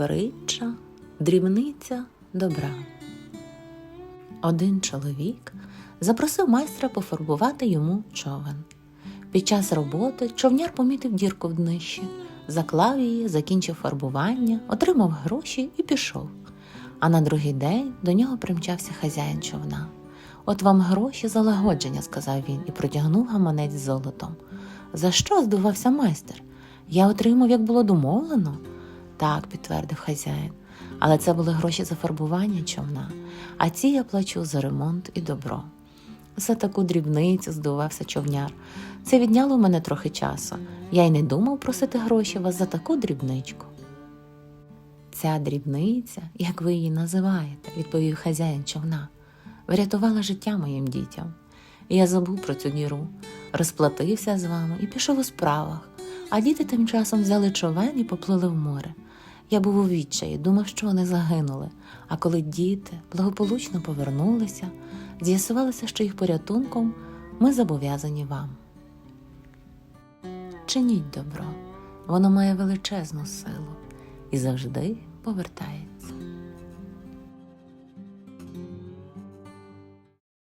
Притча, дрібниця добра. Один чоловік запросив майстра пофарбувати йому човен. Під час роботи човняр помітив дірку в днищі, заклав її, закінчив фарбування, отримав гроші і пішов. А на другий день до нього примчався хазяїн човна. От вам гроші за лагодження, сказав він і протягнув гаманець з золотом. За що здивувався майстер? Я отримав, як було домовлено. Так, підтвердив хазяїн, але це були гроші за фарбування човна, а ці я плачу за ремонт і добро. За таку дрібницю здивувався човняр. Це відняло мене трохи часу. Я й не думав просити гроші вас за таку дрібничку. Ця дрібниця, як ви її називаєте, відповів хазяїн човна, врятувала життя моїм дітям. Я забув про цю діру, розплатився з вами і пішов у справах, а діти тим часом взяли човен і поплили в море. Я був у відчаї, думав, що вони загинули. А коли діти благополучно повернулися, з'ясувалося, що їх порятунком ми зобов'язані вам. Чиніть добро, воно має величезну силу і завжди повертається.